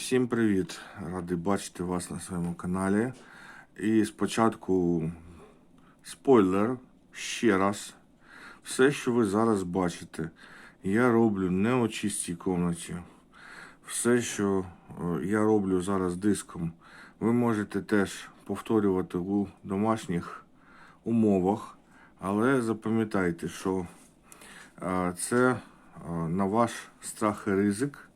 Всім привіт! Радий бачити вас на своєму каналі. І спочатку спойлер ще раз. Все, що ви зараз бачите, я роблю не у чистій комнаті. Все, що е, я роблю зараз диском, ви можете теж повторювати у домашніх умовах. Але запам'ятайте, що е, це е, на ваш страх і ризик.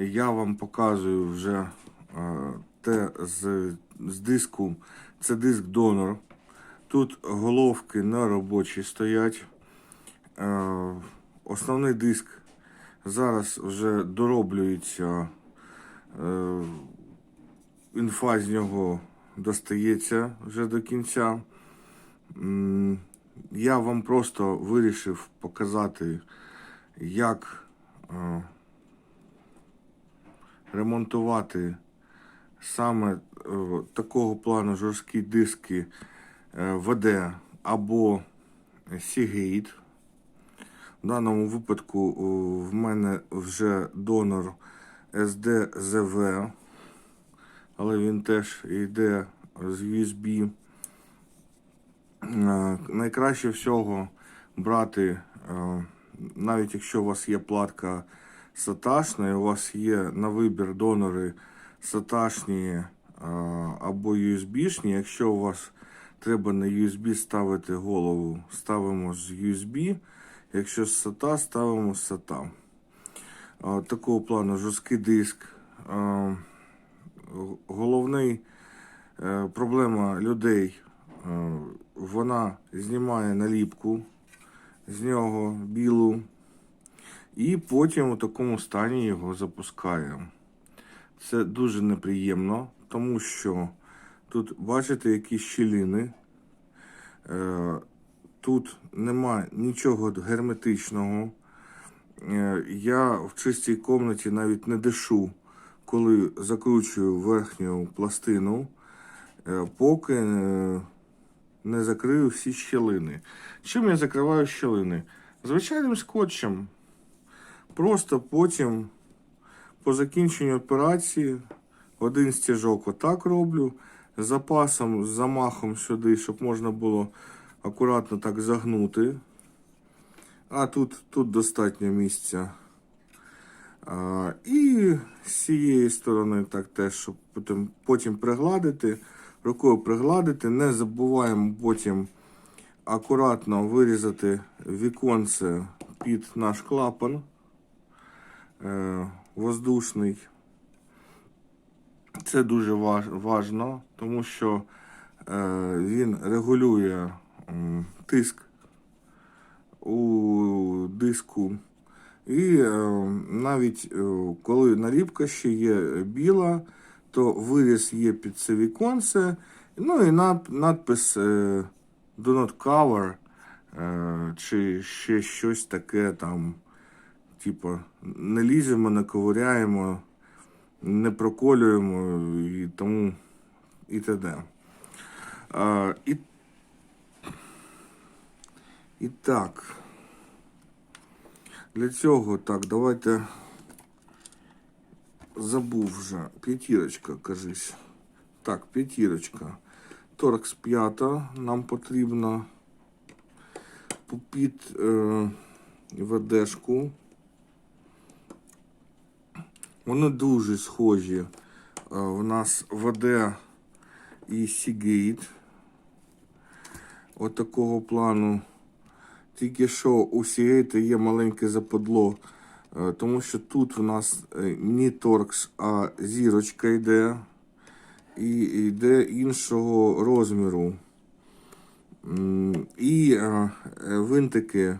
Я вам показую вже е, те з, з диску. Це диск донор. Тут головки на робочі стоять. Е, Основний диск зараз вже дороблюється. Е, Інфа з нього достається вже до кінця. Я вам просто вирішив показати, як ремонтувати саме е, такого плану жорсткі диски е, ВД або Seagate. В даному випадку е, в мене вже донор SDZV, але він теж йде з USB. Найкраще всього брати, навіть якщо у вас є платка саташна, і у вас є на вибір донори саташні або USB-шні. Якщо у вас треба на USB ставити голову, ставимо з USB. Якщо з SATA, ставимо з SATA. Такого плану жорсткий диск. Головний е, проблема людей, е, вона знімає наліпку з нього білу. І потім у такому стані його запускає. Це дуже неприємно, тому що тут бачите які щілини. Е, Тут нема нічого герметичного. Е, Я в чистій комнаті навіть не дишу, коли закручую верхню пластину, е, поки не закрию всі щілини. Чим я закриваю щілини? Звичайним скотчем. Просто потім, по закінченню операції, один стіжок отак роблю, з запасом, з замахом сюди, щоб можна було акуратно так загнути. А тут, тут достатньо місця. А, і з цієї сторони так теж, щоб потім, потім пригладити, рукою пригладити. Не забуваємо потім акуратно вирізати віконце під наш клапан воздушний. Це дуже важно, тому що е, він регулює тиск у диску. І е, навіть е, коли наліпка ще є біла, то виріз є під це віконце. Ну і надпис е, Do not cover, е, чи ще щось таке там. Типу, не ліземо, не ковиряємо, не проколюємо і тому і т.д. А, і, і так. Для цього так, давайте забув вже. П'ятірочка, кажись. Так, п'ятірочка. Торкс п'ята нам потрібно під е, ведешку. Вони дуже схожі. Е, У нас ВД і Seagate. От такого плану. Тільки що у Seagate є маленьке западло, е, тому що тут у нас е, не торкс, а зірочка йде. І йде іншого розміру. І винтики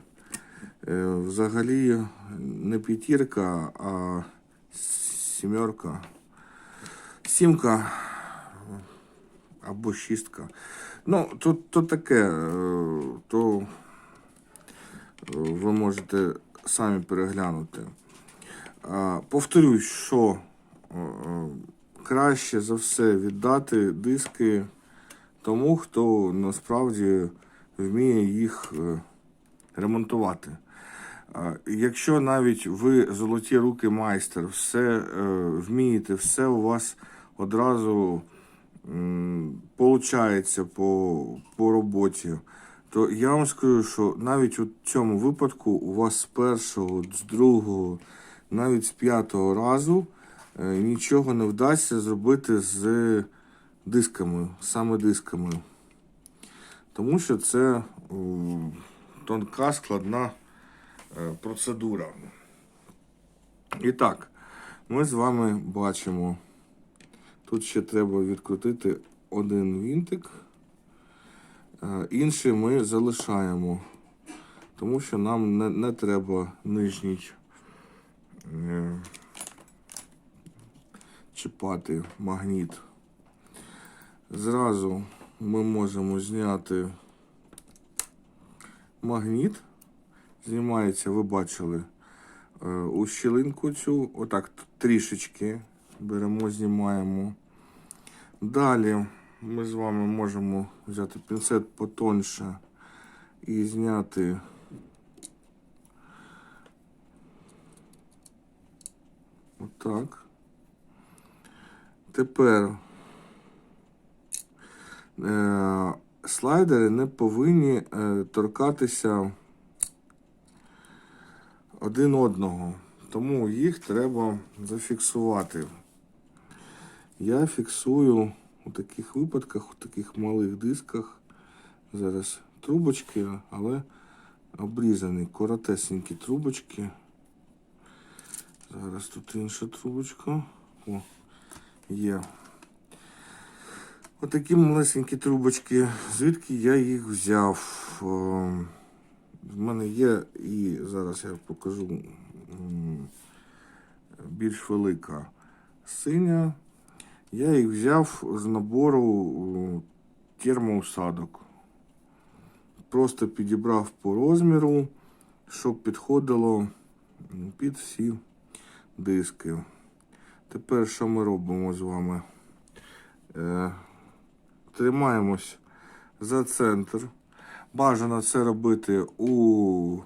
взагалі не п'ятірка, а сімерка. Сімка або шістка. Ну, то, то таке, е, то е, ви можете самі переглянути. Повторюсь, що е, е, краще за все віддати диски тому, хто насправді вміє їх е, ремонтувати. Якщо навіть ви золоті руки майстер, все е, вмієте, все у вас одразу получається по, по роботі, то я вам скажу, що навіть у цьому випадку у вас з першого, з другого, навіть з п'ятого разу е, нічого не вдасться зробити з дисками, саме дисками. Тому що це тонка, складна процедура. І так, ми з вами бачимо. Тут ще треба відкрутити один вінтик. Е, Інший ми залишаємо, тому що нам не, не треба нижній е, чіпати магніт. Зразу ми можемо зняти магніт. Знімається, ви бачили, е, у щілинку цю, отак трішечки беремо, знімаємо. Далі ми з вами можемо взяти пінцет потоньше і зняти отак. Тепер е, слайдери не повинні е, торкатися один одного, тому їх треба зафіксувати. Я фіксую у таких випадках, у таких малих дисках. Зараз трубочки, але обрізані коротесенькі трубочки. Зараз тут інша трубочка. О, є. Отакі малесенькі трубочки. Звідки я їх взяв? В мене є і зараз я покажу більш велика синя. Я їх взяв з набору термоусадок. Просто підібрав по розміру, щоб підходило під всі диски. Тепер що ми робимо з вами? Е, тримаємось за центр. Бажано це робити у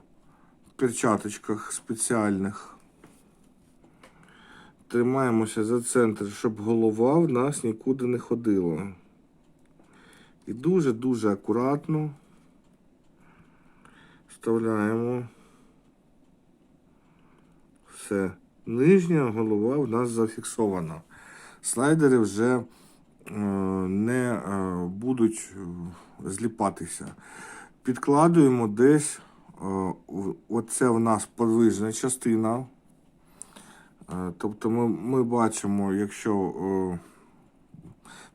перчаточках спеціальних. Тримаємося за центр, щоб голова в нас нікуди не ходила. І дуже-дуже акуратно вставляємо. Все. Нижня голова в нас зафіксована. Слайдери вже не е, будуть е, зліпатися. Підкладуємо десь, е, оце в нас подвижна частина. Е, Тобто ми, ми бачимо, якщо е,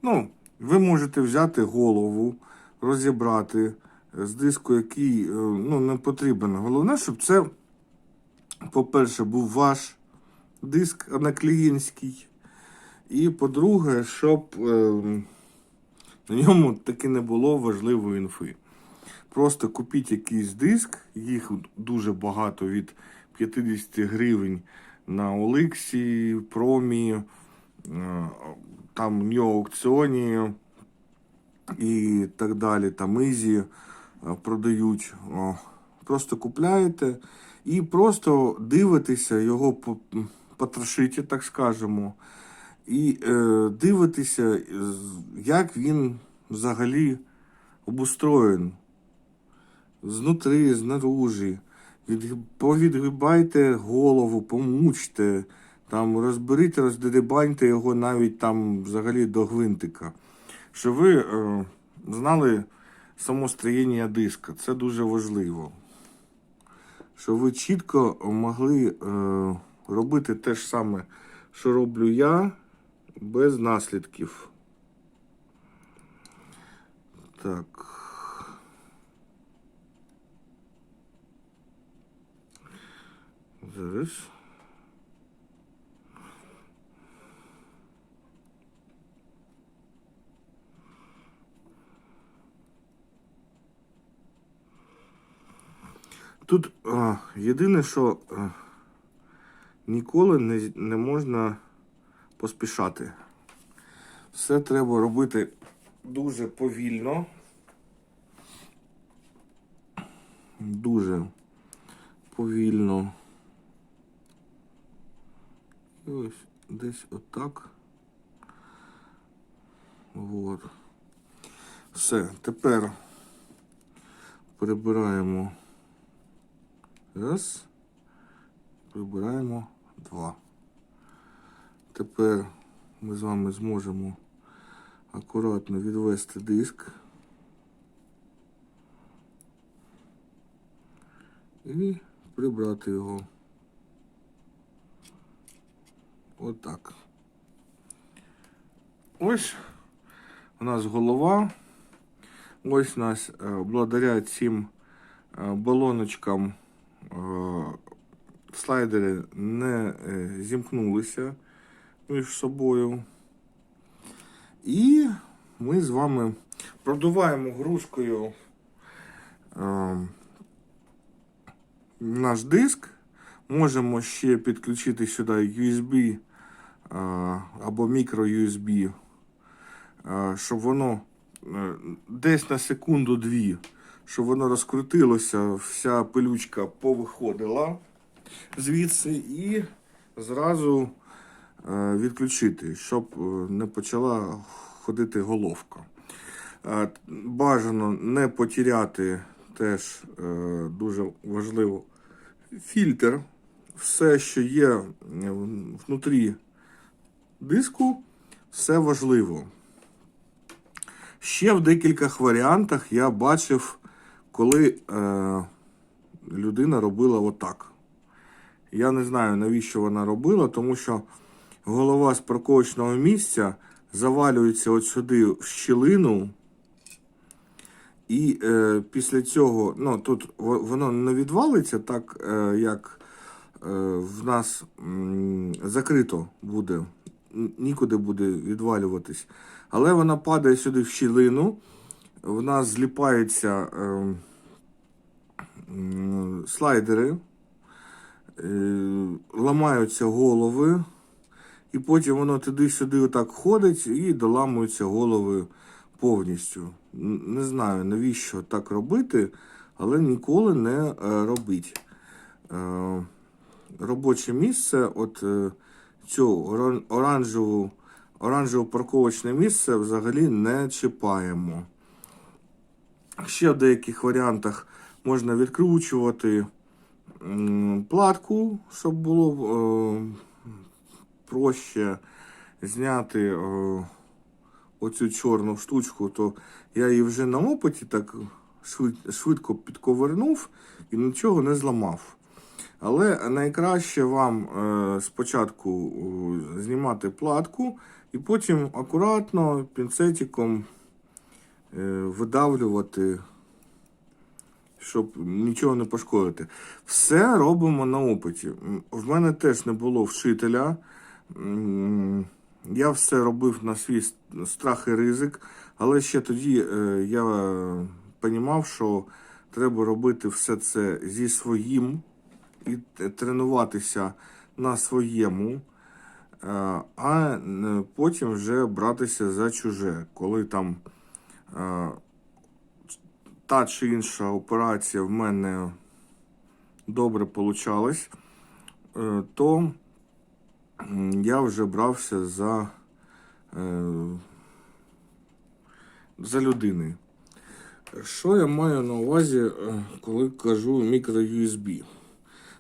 ну, ви можете взяти голову, розібрати з диску, який е, ну, не потрібен. Головне, щоб це, по-перше, був ваш диск, а не клієнтський. І по-друге, щоб е, на ньому таки не було важливої інфи. Просто купіть якийсь диск, їх дуже багато від 50 гривень на Оликсі, Промі, е, там Нью аукціоні і так далі, там Ізі е, продають. Просто купляєте і просто дивитеся його по, потрошити, так скажемо. І е, дивитеся, з- як він взагалі обустроєн. Знутри, знаружи. Відг- Повідгибайте голову, помучте, там розберіть, роздерибаньте його навіть там взагалі до гвинтика. Щоб ви е, знали само строєння диска. Це дуже важливо. Щоб ви чітко могли е, робити те ж саме, що роблю я, без наслідків. Так. Зараз. Тут а, єдине, що а, ніколи не, не можна поспішати. Все треба робити дуже повільно. Дуже повільно. І ось десь отак. Вот. Все, тепер прибираємо раз, прибираємо два. Тепер ми з вами зможемо акуратно відвести диск і прибрати його. Отак. Ось у нас голова. Ось у нас е, благодаря цим е, балоночкам е, слайдери не зімкнулися між собою. І ми з вами продуваємо грушкою е, наш диск. Можемо ще підключити сюди USB е, або мікро USB, е, щоб воно е, десь на секунду-дві, щоб воно розкрутилося, вся пилючка повиходила звідси і зразу відключити, щоб е, не почала ходити головка. Е, Бажано не потеряти теж е, дуже важливо фільтр. Все, що є е, внутрі диску, все важливо. Ще в декількох варіантах я бачив, коли е, людина робила отак. Я не знаю, навіщо вона робила, тому що голова з парковочного місця завалюється от сюди в щілину. І е, після цього, ну тут воно не відвалиться так, е, як е, в нас м, закрито буде, нікуди буде відвалюватись. Але вона падає сюди в щілину, в нас зліпаються е, м, слайдери, е, ламаються голови, і потім воно туди-сюди отак ходить і доламуються голови повністю. Не знаю, навіщо так робити, але ніколи не е, робіть. Е, робоче місце, от е, цю оранжеву, оранжеве парковочне місце взагалі не чіпаємо. Ще в деяких варіантах можна відкручувати платку, щоб було проще зняти е, оцю чорну штучку, то я її вже на опиті так швидко підковернув і нічого не зламав. Але найкраще вам е, спочатку е, знімати платку і потім акуратно пінцетиком е, видавлювати, щоб нічого не пошкодити. Все робимо на опиті. В мене теж не було вчителя. Я все робив на свій страх і ризик, але ще тоді е, я розумів, що треба робити все це зі своїм і тренуватися на своєму, е, а потім вже братися за чуже, коли там е, та чи інша операція в мене добре получалась, то я вже брався за, е, за людини. Що я маю на увазі, е, коли кажу мікро-USB?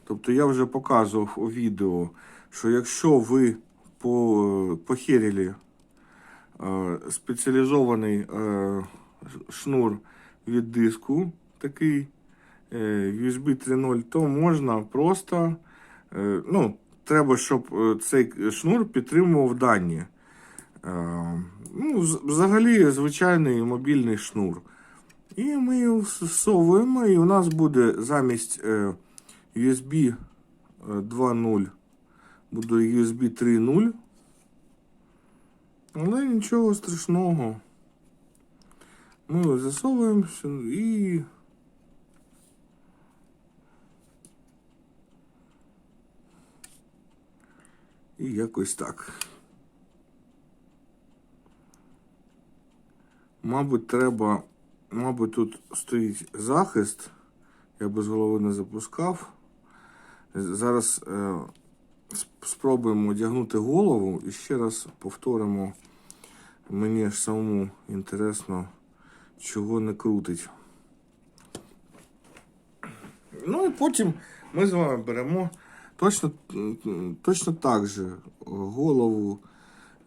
Тобто я вже показував у відео, що якщо ви по, похерили е, спеціалізований е, шнур від диску, такий USB 3.0, то можна просто, ну, треба, щоб е, цей шнур підтримував дані. Е, ну, взагалі звичайний мобільний шнур. І ми його всовуємо, і у нас буде замість е, USB е, 2.0 буде USB 3.0. Але нічого страшного. Ми засовуємося і. І якось так. Мабуть, треба. Мабуть, тут стоїть захист. Я без голови не запускав. Зараз е, спробуємо одягнути голову і ще раз повторимо. Мені ж самому інтересно, чого не крутить. Ну і потім ми з вами беремо точно, точно так же голову.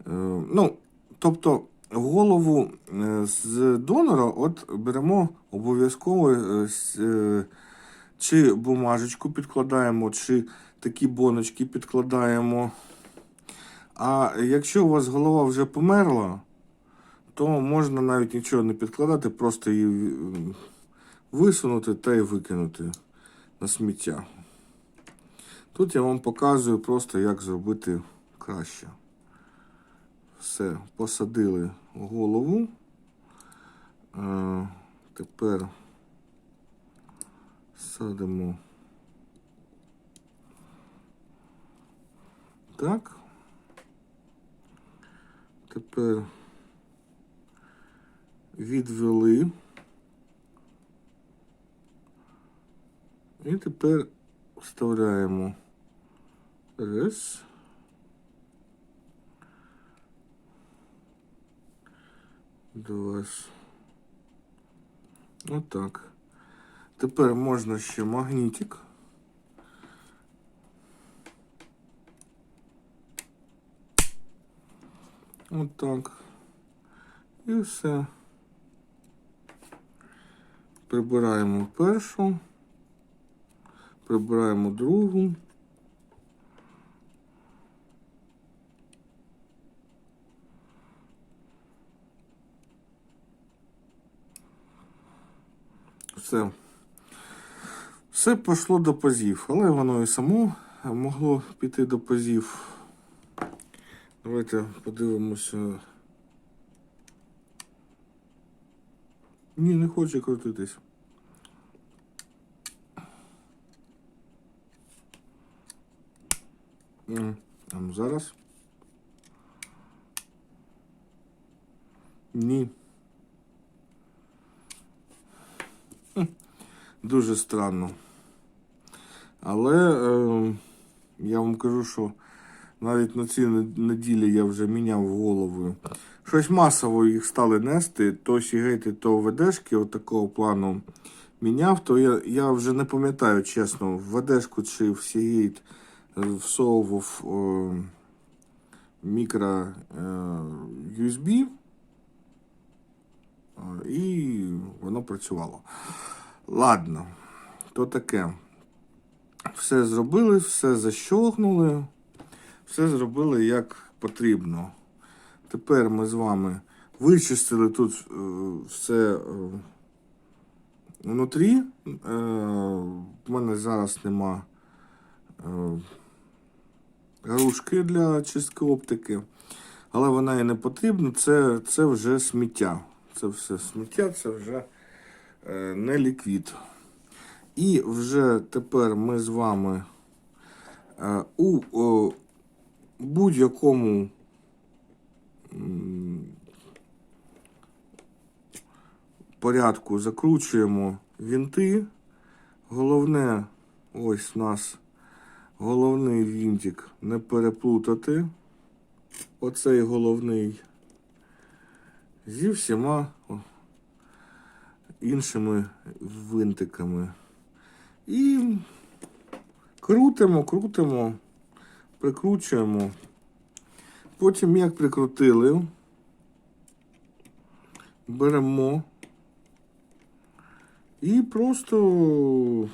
е, Ну, тобто голову е, з донора от беремо обов'язково е, чи бумажечку підкладаємо, чи такі боночки підкладаємо. А якщо у вас голова вже померла, то можна навіть нічого не підкладати, просто її висунути та й викинути на сміття. Тут я вам показую просто, як зробити краще. Все, посадили голову. Е, тепер садимо. Так. Тепер відвели. І тепер вставляємо раз. Два. Отак. Тепер можна ще магнітик. Отак. І все. Прибираємо першу. Прибираємо другу. Все. Все пішло до пазів, але воно і само могло піти до пазів. Давайте подивимося. Ні, не хоче крутитись. М, А ну зараз. Ні. Дуже странно. Але е, я вам кажу, що навіть на цій неділі я вже міняв голови. Щось масово їх стали нести, то сігейти, то ведешки, от такого плану міняв, то я, я вже не пам'ятаю, чесно, в ведешку чи в сігейт всовував е, мікро е, USB. е, І воно працювало. Ладно, то таке. Все зробили, все защолкнули, все зробили як потрібно. Тепер ми з вами вичистили тут е, все е, внутрі. Е, в мене зараз нема гарушки для чистки оптики, але вона і не потрібна. Це, це вже сміття. Це все сміття, це вже е, не ліквід. І вже тепер ми з вами е, у будь-якому порядку закручуємо вінти. Головне, ось у нас головний вінтик не переплутати. Оцей головний зі всіма іншими винтиками. І крутимо, крутимо, прикручуємо. Потім, як прикрутили, беремо і просто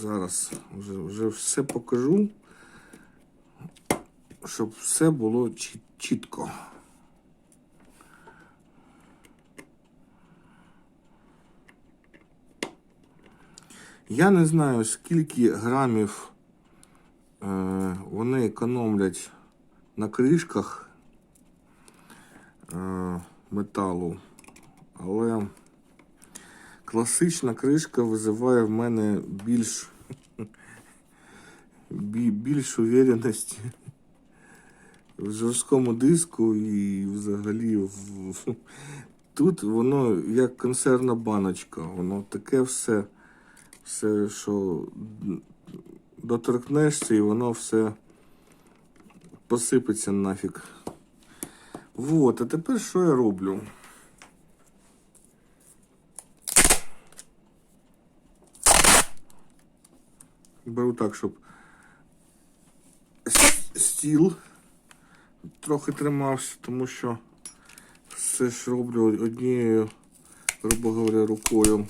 зараз вже, вже все покажу, щоб все було чіт- чітко. Я не знаю, скільки грамів е, вони економлять на кришках е, металу, але класична кришка визиває в мене більш, більш увереності в жорсткому диску і взагалі в, тут воно як консервна баночка, воно таке все, все, що доторкнешся, і воно все посипеться нафіг. Вот, а тепер що я роблю? Беру так, щоб стіл трохи тримався, тому що все ж роблю однією, грубо говоря, рукою.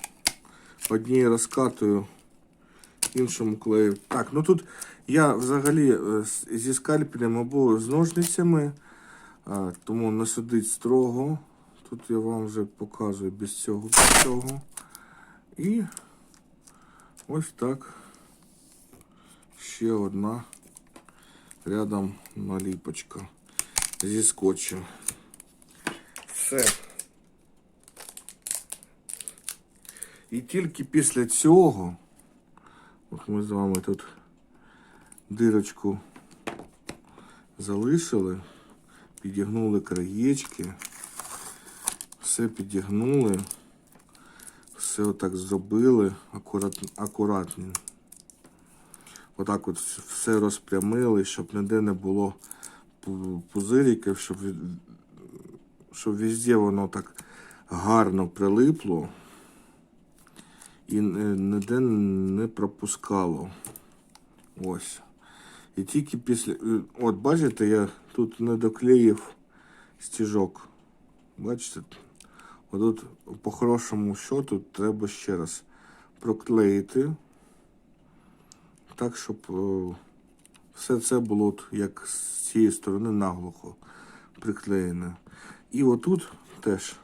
Однією розкатую, іншому клею. Так, ну тут я взагалі е, зі скальпелем або з ножницями, тому не судить строго. Тут я вам вже показую без цього, без цього. І ось так. Ще одна рядом наліпочка зі скотчем. Все. І тільки після цього, от ми з вами тут дирочку залишили, підігнули краєчки, все підігнули, все отак зробили акурат, акуратно. Отак от все розпрямили, щоб ніде не було пу- пузириків, щоб, щоб везде воно так гарно прилипло і ніде не пропускало. Ось. І тільки після. е, От, бачите, я тут не доклеїв стіжок. Бачите? Отут по хорошому щоту треба ще раз проклеїти. Так, щоб е, все це було як з цієї сторони наглухо приклеєне. І отут теж,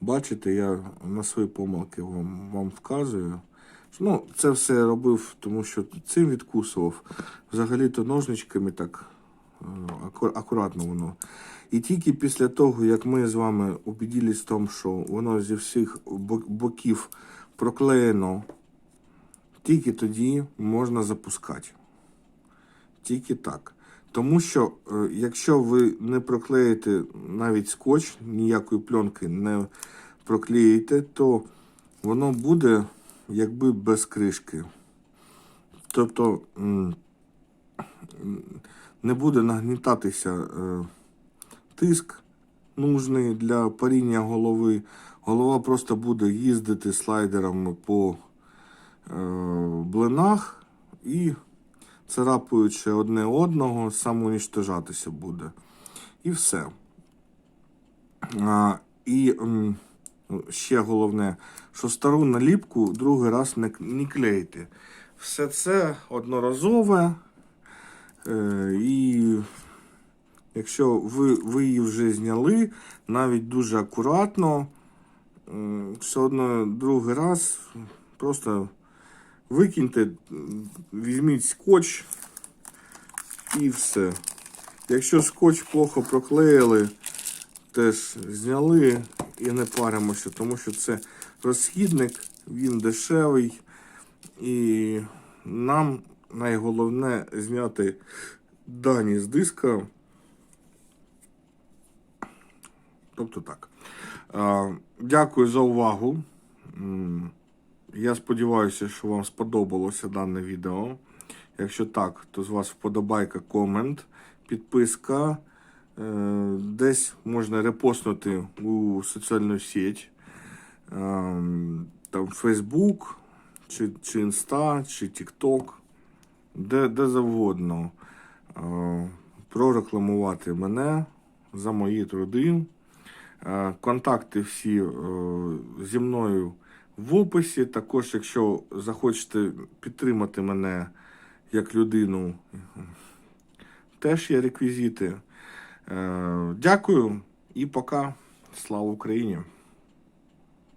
бачите, я на свої помилки вам, вам вказую. Ну, це все я робив, тому що цим відкусував. Взагалі-то ножничками так е, акуратно воно. І тільки після того, як ми з вами убедились в тому, що воно зі всіх боків проклеєно, тільки тоді можна запускати. Тільки так. Тому що, е, якщо ви не проклеїте навіть скотч, ніякої пленки не проклеїте, то воно буде якби без кришки. Тобто не буде нагнітатися е, тиск нужний для паріння голови. Голова просто буде їздити слайдерами по блинах і царапаючи одне одного, самоуніштожатися буде. І все. І ще головне, що стару наліпку другий раз не, не клеїти. Все це одноразове. Е, і якщо ви, ви її вже зняли, навіть дуже акуратно, все одно другий раз просто викиньте, візьміть скотч і все. Якщо скотч плохо проклеїли, теж зняли і не паримося, тому що це розхідник, він дешевий. І нам найголовне зняти дані з диска. Тобто так. Дякую за увагу. Я сподіваюся, що вам сподобалося дане відео. Якщо так, то з вас вподобайка, комент, підписка. Е, Десь можна репостнути у соціальну сеть. Ем, Там Facebook, чи, чи Insta, чи TikTok, де, де завгодно. Е, Прорекламувати мене за мої труди. Е, Контакти всі е, зі мною в описі. Також, якщо захочете підтримати мене як людину, теж є реквізити. Е, Дякую і пока. Слава Україні!